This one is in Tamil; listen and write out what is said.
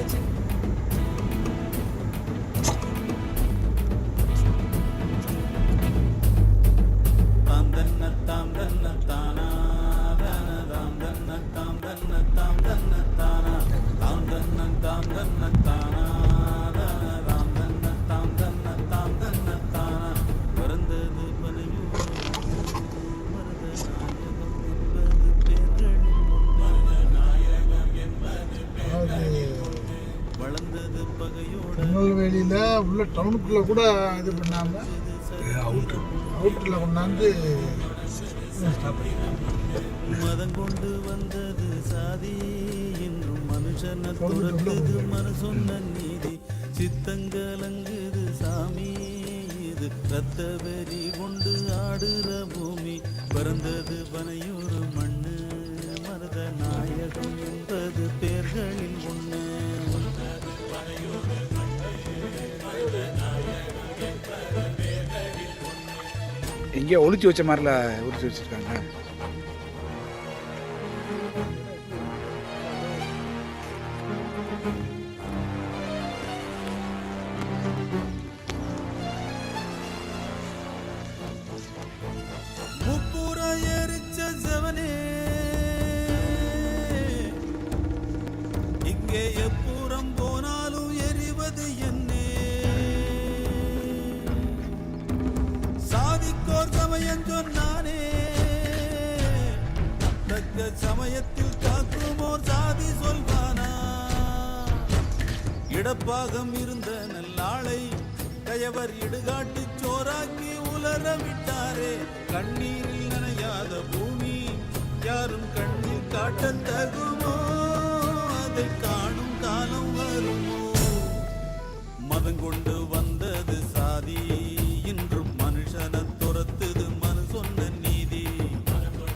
হয়েছে உள்ள டவுனுக்குள்ளே கூட இது பண்ணாமல் அவுட்டு அவுட்டரில் கொண்டாந்து மதம் கொண்டு வந்தது சாதி என்றும் மனுஷன துரத்துது மனசொன்ன நீதி. சித்தங்கலங்குது சாமி இது. ரத்த வெறி கொண்டு ஆடுற பூமி. பிறந்தது பனையூர் மண்ணு எங்கேயோ ஒழிச்சு வச்ச மாதிரில ஒழிச்சு வச்சிருக்காங்க. முப்புற எரிச்ச செவனே இங்கே எப்போ சமயம் சொன்னானே தக்க சமயத்தில் காக்குமோர் சாதி சொல்வானா? இடப்பாகம் இருந்த நல்லாளை கயவர் இடுகாட்டு சோராக்கி உலர விட்டாரே. கண்ணீரில் நனையாத பூமி யாரும் கண்ணில் காட்ட தகுமோ? அதை